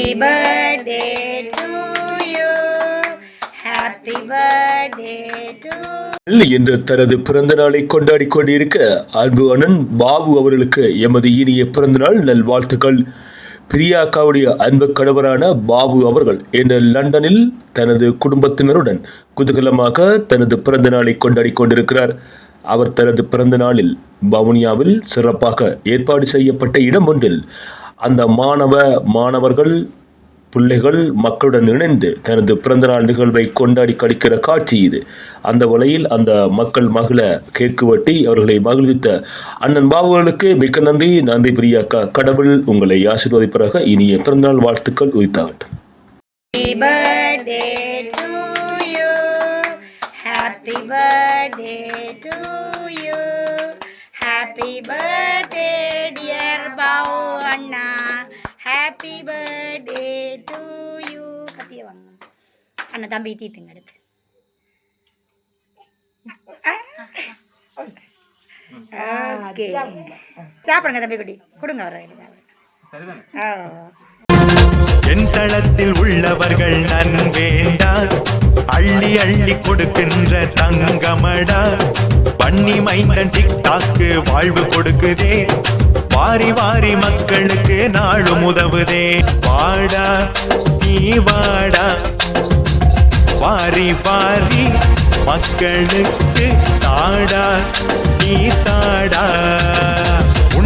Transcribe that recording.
Happy birthday to you. Happy birthday to இன்று தனது பிறந்த நாளை கொண்டாடி கொண்டிருக்க அன்பு அண்ணன் பாபு அவர்களுக்கு எமது இனிய பிறந்தநாள் நல்வாழ்த்துக்கள் பிரியாக்காவுடைய அன்பு கணவரான பாபு அவர்கள் இன்று லண்டனில் தனது குடும்பத்தினருடன் குதூகலமாக தனது பிறந்த நாளை கொண்டாடி கொண்டிருக்கிறார் அவர் தனது பிறந்த நாளில் வவுனியாவில் சிறப்பாக ஏற்பாடு செய்யப்பட்ட இடம் ஒன்றில் அந்த மாணவ மாணவர்கள் பிள்ளைகள் மக்களுடன் இணைந்து தனது பிறந்தநாள் நிகழ்வை கொண்டாடி கழிக்கிற காட்சி இது அந்த வழியில் அந்த மக்கள் மகிழ கேக்கு வெட்டி அவர்களை மகிழ்வித்த அண்ணன் பாபுகளுக்கு மிக்க நன்றி நன்றி க கடவுள் உங்களை ஆசீர்வதிப்பதாக இனிய பிறந்தநாள் வாழ்த்துக்கள் உரித்தாகட்டும் Happy birthday. Happy birthday to you. Happy birthday, dear Bau Anna. Happy birthday to you. கத்திய வாங்க அண்ணா தம்பி தீத்துங்க அடுத்து ஓகே சாப்பிடுங்க தம்பி குட்டி கொடுங்க வர ஆ என் தளத்தில் உள்ளவர்கள் நன் வேண்டா அள்ளி அள்ளி கொடுக்கின்ற தங்கமடா. பண்ணி மைந்தன் டிக்டாக்கு வாழ்வு கொடுக்குதே. வாரி வாரி மக்களுக்கு நாளும் உதவுதே. வாடா நீ வாடா. வாரி வாரி மக்களுக்கு தாடா நீ தாடா.